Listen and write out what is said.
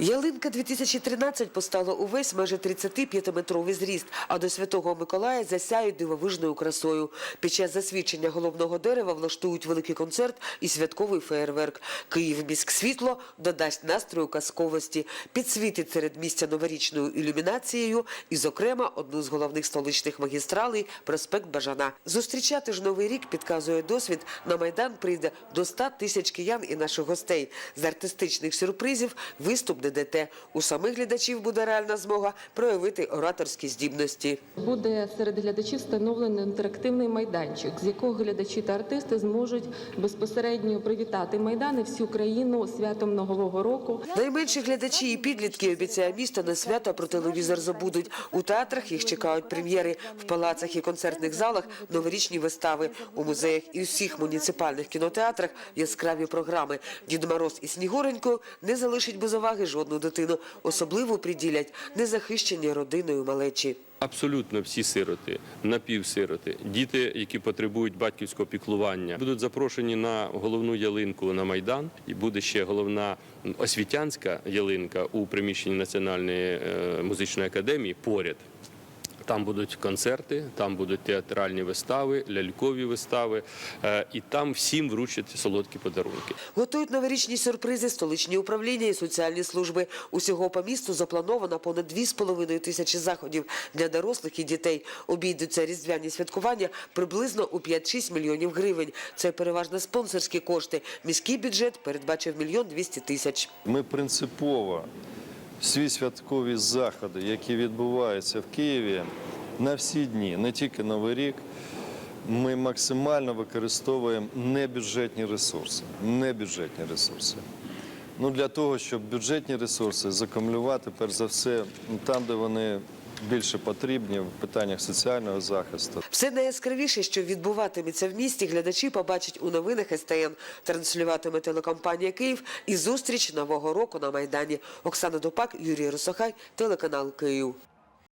Ялинка 2013 постала увесь майже 35-метровий зріст, а до Святого Миколая засяють дивовижною красою. Під час засвідчення головного дерева влаштують великий концерт і святковий феєрверк. Київ міськ світло додасть настрою казковості, підсвітить серед місця новорічною ілюмінацією і, зокрема, одну з головних столичних магістралей – проспект Бажана. Зустрічати ж новий рік, підказує досвід, на Майдан прийде до 100 тисяч киян і наших гостей. З артистичних сюрпризів виступ ДДТ. У самих глядачів буде реальна змога проявити ораторські здібності. Буде серед глядачів встановлений інтерактивний майданчик, з якого глядачі та артисти зможуть безпосередньо привітати майдан і всю країну святом Нового року. Найменші глядачі і підлітки, обіцяє місто, на свято про телевізор забудуть. У театрах їх чекають прем'єри, в палацах і концертних залах – новорічні вистави. У музеях і всіх муніципальних кінотеатрах – яскраві програми. Дід Мороз і Снігуренько не залишить без уваги жодну дитину. Особливо приділять незахищені родиною малечі. Абсолютно всі сироти, напівсироти, діти, які потребують батьківського піклування, будуть запрошені на головну ялинку на майдан. І буде ще головна освітянська ялинка у приміщенні Національної е, музичної академії поряд. Там будуть концерти, там будуть театральні вистави, лялькові вистави, е, і там всім вручать солодкі подарунки. Готують новорічні сюрпризи столичні управління і соціальні служби. Усього по місту заплановано понад 2,5 тисячі заходів для дорослих і дітей. Обійдуться різдвяні святкування приблизно у 5-6 мільйонів гривень. Це переважно спонсорські кошти. Міський бюджет передбачив мільйон 200 тисяч. Ми принципово всі святкові заходи, які відбуваються в Києві на всі дні, не тільки Новий рік, ми максимально використовуємо небюджетні ресурси. Небюджетні ресурси. Ну, для того, щоб бюджетні ресурси закумулювати, перш за все, там, де вони більше потрібні в питаннях соціального захисту. Все найяскравіше, що відбуватиметься в місті, глядачі побачать у новинах СТН. Транслюватиме телекомпанія Київ і зустріч нового року на Майдані. Оксана Дупак, Юрій Росохай, телеканал Київ.